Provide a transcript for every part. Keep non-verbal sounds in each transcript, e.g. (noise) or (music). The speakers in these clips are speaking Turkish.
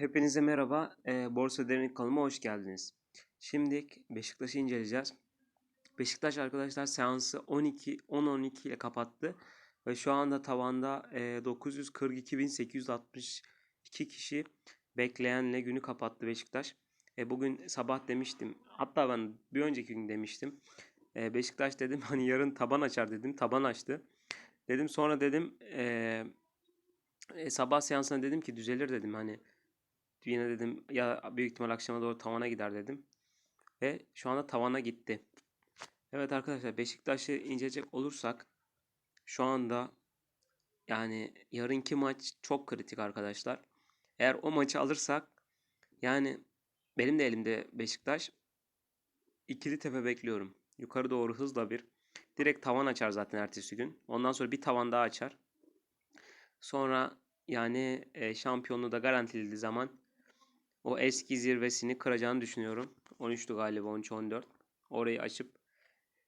Hepinize merhaba. Ee, Borsa Derinlik kanalıma hoş geldiniz. Şimdi Beşiktaş'ı inceleyeceğiz. Beşiktaş arkadaşlar seansı 12 10-12 ile kapattı ve şu anda tavanda e, 942.862 kişi bekleyenle günü kapattı Beşiktaş. E, bugün sabah demiştim. Hatta ben bir önceki gün demiştim. E, Beşiktaş dedim (laughs) hani yarın taban açar dedim. Taban açtı. Dedim sonra dedim e, e, sabah seansına dedim ki düzelir dedim hani Yine dedim ya büyük ihtimal akşama doğru tavana gider dedim. Ve şu anda tavana gitti. Evet arkadaşlar Beşiktaş'ı inceleyecek olursak şu anda yani yarınki maç çok kritik arkadaşlar. Eğer o maçı alırsak yani benim de elimde Beşiktaş ikili tepe bekliyorum. Yukarı doğru hızla bir direkt tavan açar zaten ertesi gün. Ondan sonra bir tavan daha açar. Sonra yani e, şampiyonluğu da garantilediği zaman o eski zirvesini kıracağını düşünüyorum. 13'tü galiba 13-14. Orayı açıp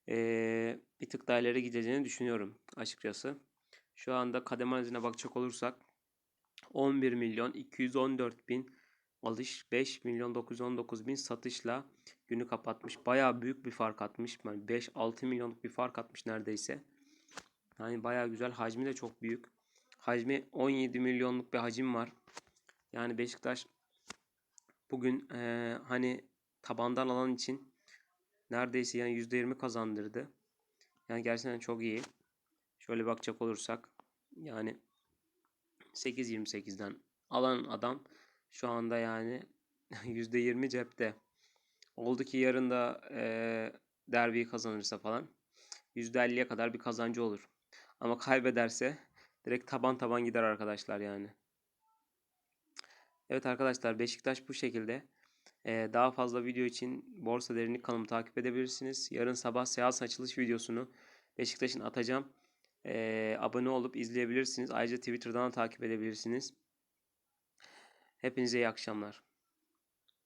ee, bir tık daha ileri gideceğini düşünüyorum açıkçası. Şu anda kademe analizine bakacak olursak 11 milyon 214 bin alış 5 milyon 919 bin satışla günü kapatmış. Baya büyük bir fark atmış. Yani 5-6 milyonluk bir fark atmış neredeyse. Yani baya güzel. Hacmi de çok büyük. Hacmi 17 milyonluk bir hacim var. Yani Beşiktaş bugün e, hani tabandan alan için neredeyse yani %20 kazandırdı. Yani gerçekten çok iyi. Şöyle bakacak olursak yani 8.28'den alan adam şu anda yani (laughs) %20 cepte. Oldu ki yarın da e, derbiyi kazanırsa falan %50'ye kadar bir kazancı olur. Ama kaybederse direkt taban taban gider arkadaşlar yani. Evet arkadaşlar Beşiktaş bu şekilde. Ee, daha fazla video için Borsa Derinlik kanalımı takip edebilirsiniz. Yarın sabah seans açılış videosunu Beşiktaş'ın atacağım. Ee, abone olup izleyebilirsiniz. Ayrıca Twitter'dan da takip edebilirsiniz. Hepinize iyi akşamlar.